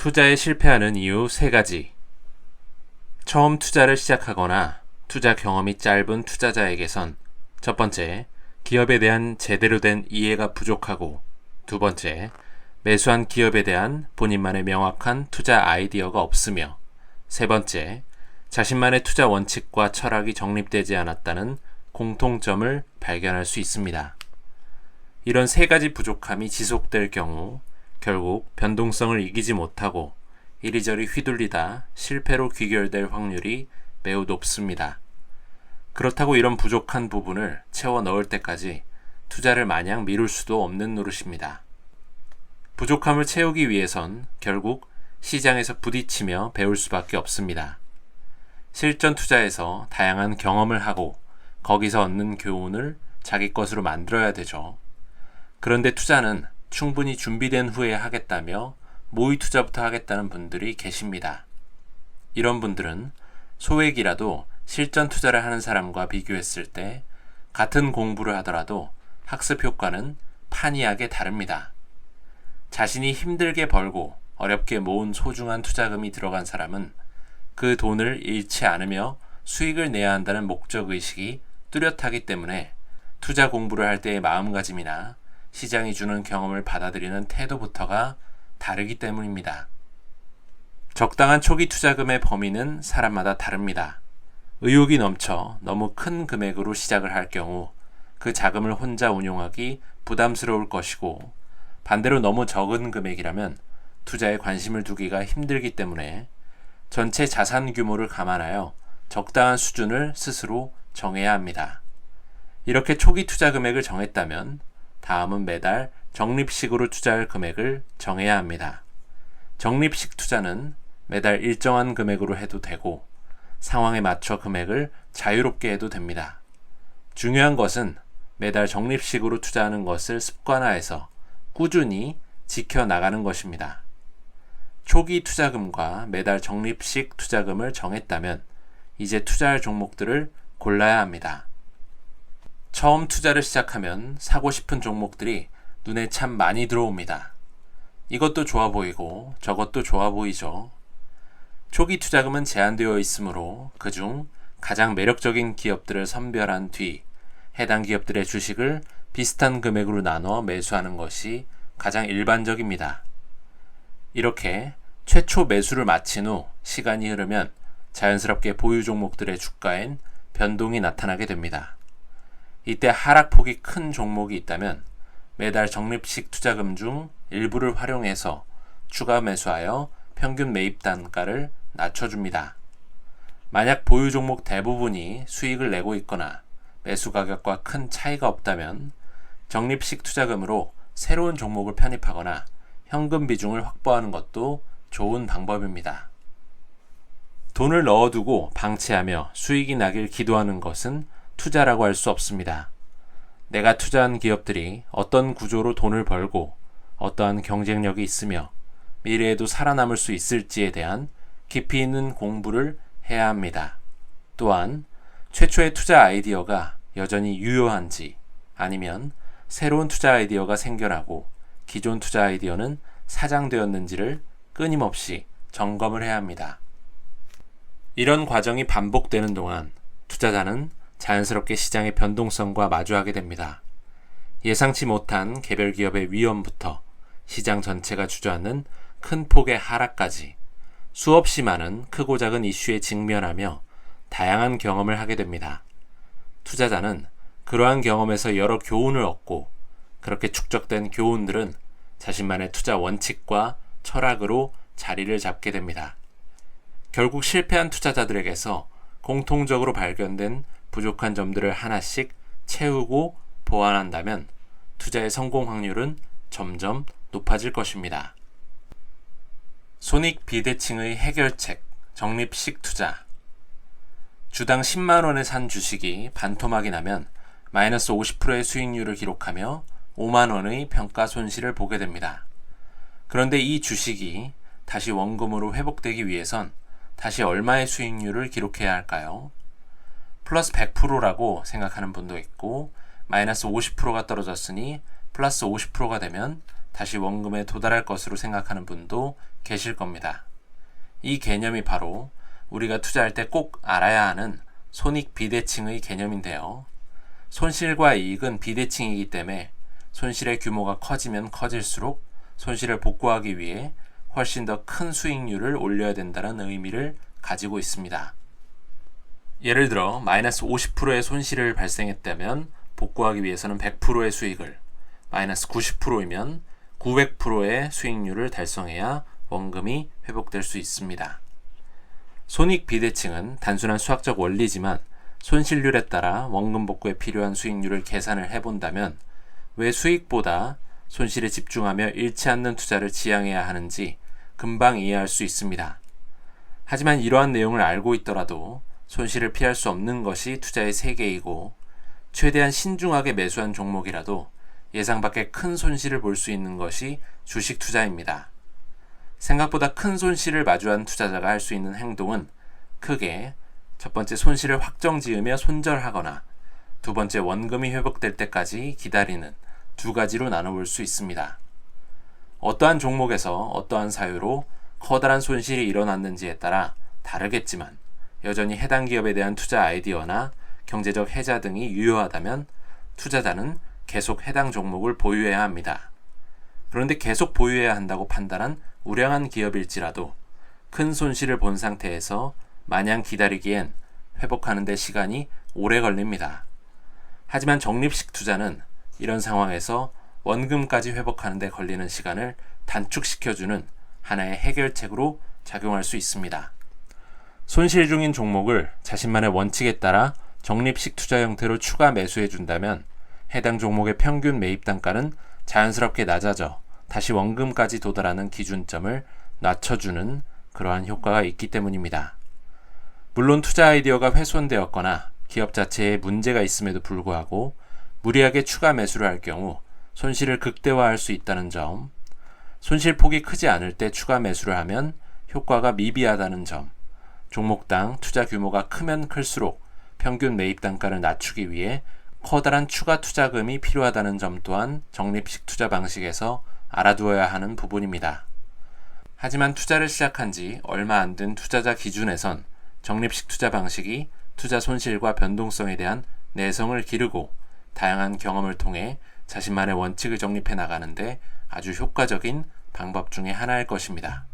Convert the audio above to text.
투자에 실패하는 이유 세 가지. 처음 투자를 시작하거나 투자 경험이 짧은 투자자에게선 첫 번째, 기업에 대한 제대로 된 이해가 부족하고 두 번째, 매수한 기업에 대한 본인만의 명확한 투자 아이디어가 없으며 세 번째, 자신만의 투자 원칙과 철학이 정립되지 않았다는 공통점을 발견할 수 있습니다. 이런 세 가지 부족함이 지속될 경우 결국 변동성을 이기지 못하고 이리저리 휘둘리다 실패로 귀결될 확률이 매우 높습니다. 그렇다고 이런 부족한 부분을 채워 넣을 때까지 투자를 마냥 미룰 수도 없는 노릇입니다. 부족함을 채우기 위해선 결국 시장에서 부딪히며 배울 수밖에 없습니다. 실전 투자에서 다양한 경험을 하고 거기서 얻는 교훈을 자기 것으로 만들어야 되죠. 그런데 투자는 충분히 준비된 후에 하겠다며 모의 투자부터 하겠다는 분들이 계십니다. 이런 분들은 소액이라도 실전 투자를 하는 사람과 비교했을 때 같은 공부를 하더라도 학습 효과는 판이하게 다릅니다. 자신이 힘들게 벌고 어렵게 모은 소중한 투자금이 들어간 사람은 그 돈을 잃지 않으며 수익을 내야 한다는 목적 의식이 뚜렷하기 때문에 투자 공부를 할 때의 마음가짐이나 시장이 주는 경험을 받아들이는 태도부터가 다르기 때문입니다. 적당한 초기 투자금의 범위는 사람마다 다릅니다. 의욕이 넘쳐 너무 큰 금액으로 시작을 할 경우 그 자금을 혼자 운용하기 부담스러울 것이고 반대로 너무 적은 금액이라면 투자에 관심을 두기가 힘들기 때문에 전체 자산 규모를 감안하여 적당한 수준을 스스로 정해야 합니다. 이렇게 초기 투자 금액을 정했다면 다음은 매달 적립식으로 투자할 금액을 정해야 합니다. 적립식 투자는 매달 일정한 금액으로 해도 되고 상황에 맞춰 금액을 자유롭게 해도 됩니다. 중요한 것은 매달 적립식으로 투자하는 것을 습관화해서 꾸준히 지켜나가는 것입니다. 초기 투자금과 매달 적립식 투자금을 정했다면 이제 투자할 종목들을 골라야 합니다. 처음 투자를 시작하면 사고 싶은 종목들이 눈에 참 많이 들어옵니다. 이것도 좋아 보이고 저것도 좋아 보이죠. 초기 투자금은 제한되어 있으므로 그중 가장 매력적인 기업들을 선별한 뒤 해당 기업들의 주식을 비슷한 금액으로 나눠 매수하는 것이 가장 일반적입니다. 이렇게 최초 매수를 마친 후 시간이 흐르면 자연스럽게 보유 종목들의 주가엔 변동이 나타나게 됩니다. 이때 하락폭이 큰 종목이 있다면 매달 적립식 투자금 중 일부를 활용해서 추가 매수하여 평균 매입 단가를 낮춰줍니다. 만약 보유 종목 대부분이 수익을 내고 있거나 매수 가격과 큰 차이가 없다면 적립식 투자금으로 새로운 종목을 편입하거나 현금 비중을 확보하는 것도 좋은 방법입니다. 돈을 넣어두고 방치하며 수익이 나길 기도하는 것은 투자라고 할 수 없습니다. 내가 투자한 기업들이 어떤 구조로 돈을 벌고 어떠한 경쟁력이 있으며 미래에도 살아남을 수 있을지에 대한 깊이 있는 공부를 해야 합니다. 또한 최초의 투자 아이디어가 여전히 유효한지 아니면 새로운 투자 아이디어가 생겨나고 기존 투자 아이디어는 사장되었는지를 끊임없이 점검을 해야 합니다. 이런 과정이 반복되는 동안 투자자는 자연스럽게 시장의 변동성과 마주하게 됩니다. 예상치 못한 개별 기업의 위험부터 시장 전체가 주저앉는 큰 폭의 하락까지 수없이 많은 크고 작은 이슈에 직면하며 다양한 경험을 하게 됩니다. 투자자는 그러한 경험에서 여러 교훈을 얻고 그렇게 축적된 교훈들은 자신만의 투자 원칙과 철학으로 자리를 잡게 됩니다. 결국 실패한 투자자들에게서 공통적으로 발견된 부족한 점들을 하나씩 채우고 보완한다면 투자의 성공 확률은 점점 높아질 것입니다. 손익 비대칭의 해결책, 적립식 투자. 주당 10만 원에 산 주식이 반토막이 나면 마이너스 50%의 수익률을 기록하며 5만 원의 평가 손실을 보게 됩니다. 그런데 이 주식이 다시 원금으로 회복되기 위해선 다시 얼마의 수익률을 기록해야 할까요? 플러스 100%라고 생각하는 분도 있고 마이너스 50%가 떨어졌으니 플러스 50%가 되면 다시 원금에 도달할 것으로 생각하는 분도 계실 겁니다. 이 개념이 바로 우리가 투자할 때 꼭 알아야 하는 손익 비대칭의 개념인데요. 손실과 이익은 비대칭이기 때문에 손실의 규모가 커지면 커질수록 손실을 복구하기 위해 훨씬 더 큰 수익률을 올려야 된다는 의미를 가지고 있습니다. 예를 들어 마이너스 50%의 손실을 발생했다면 복구하기 위해서는 100%의 수익을 마이너스 90%이면 900%의 수익률을 달성해야 원금이 회복될 수 있습니다. 손익 비대칭은 단순한 수학적 원리지만 손실률에 따라 원금 복구에 필요한 수익률을 계산을 해본다면 왜 수익보다 손실에 집중하며 잃지 않는 투자를 지향해야 하는지 금방 이해할 수 있습니다. 하지만 이러한 내용을 알고 있더라도 손실을 피할 수 없는 것이 투자의 세계이고 최대한 신중하게 매수한 종목이라도 예상 밖의 큰 손실을 볼 수 있는 것이 주식 투자입니다. 생각보다 큰 손실을 마주한 투자자가 할 수 있는 행동은 크게 첫 번째 손실을 확정 지으며 손절하거나 두 번째 원금이 회복될 때까지 기다리는 두 가지로 나눠볼 수 있습니다. 어떠한 종목에서 어떠한 사유로 커다란 손실이 일어났는지에 따라 다르겠지만 여전히 해당 기업에 대한 투자 아이디어나 경제적 해자 등이 유효하다면 투자자는 계속 해당 종목을 보유해야 합니다. 그런데 계속 보유해야 한다고 판단한 우량한 기업일지라도 큰 손실을 본 상태에서 마냥 기다리기엔 회복하는 데 시간이 오래 걸립니다. 하지만 적립식 투자는 이런 상황에서 원금까지 회복하는 데 걸리는 시간을 단축시켜주는 하나의 해결책으로 작용할 수 있습니다. 손실 중인 종목을 자신만의 원칙에 따라 적립식 투자 형태로 추가 매수해 준다면 해당 종목의 평균 매입 단가는 자연스럽게 낮아져 다시 원금까지 도달하는 기준점을 낮춰주는 그러한 효과가 있기 때문입니다. 물론 투자 아이디어가 훼손되었거나 기업 자체에 문제가 있음에도 불구하고 무리하게 추가 매수를 할 경우 손실을 극대화할 수 있다는 점, 손실 폭이 크지 않을 때 추가 매수를 하면 효과가 미비하다는 점, 종목당 투자 규모가 크면 클수록 평균 매입 단가를 낮추기 위해 커다란 추가 투자금이 필요하다는 점 또한 적립식 투자 방식에서 알아두어야 하는 부분입니다. 하지만 투자를 시작한 지 얼마 안 된 투자자 기준에선 적립식 투자 방식이 투자 손실과 변동성에 대한 내성을 기르고 다양한 경험을 통해 자신만의 원칙을 정립해 나가는데 아주 효과적인 방법 중의 하나일 것입니다.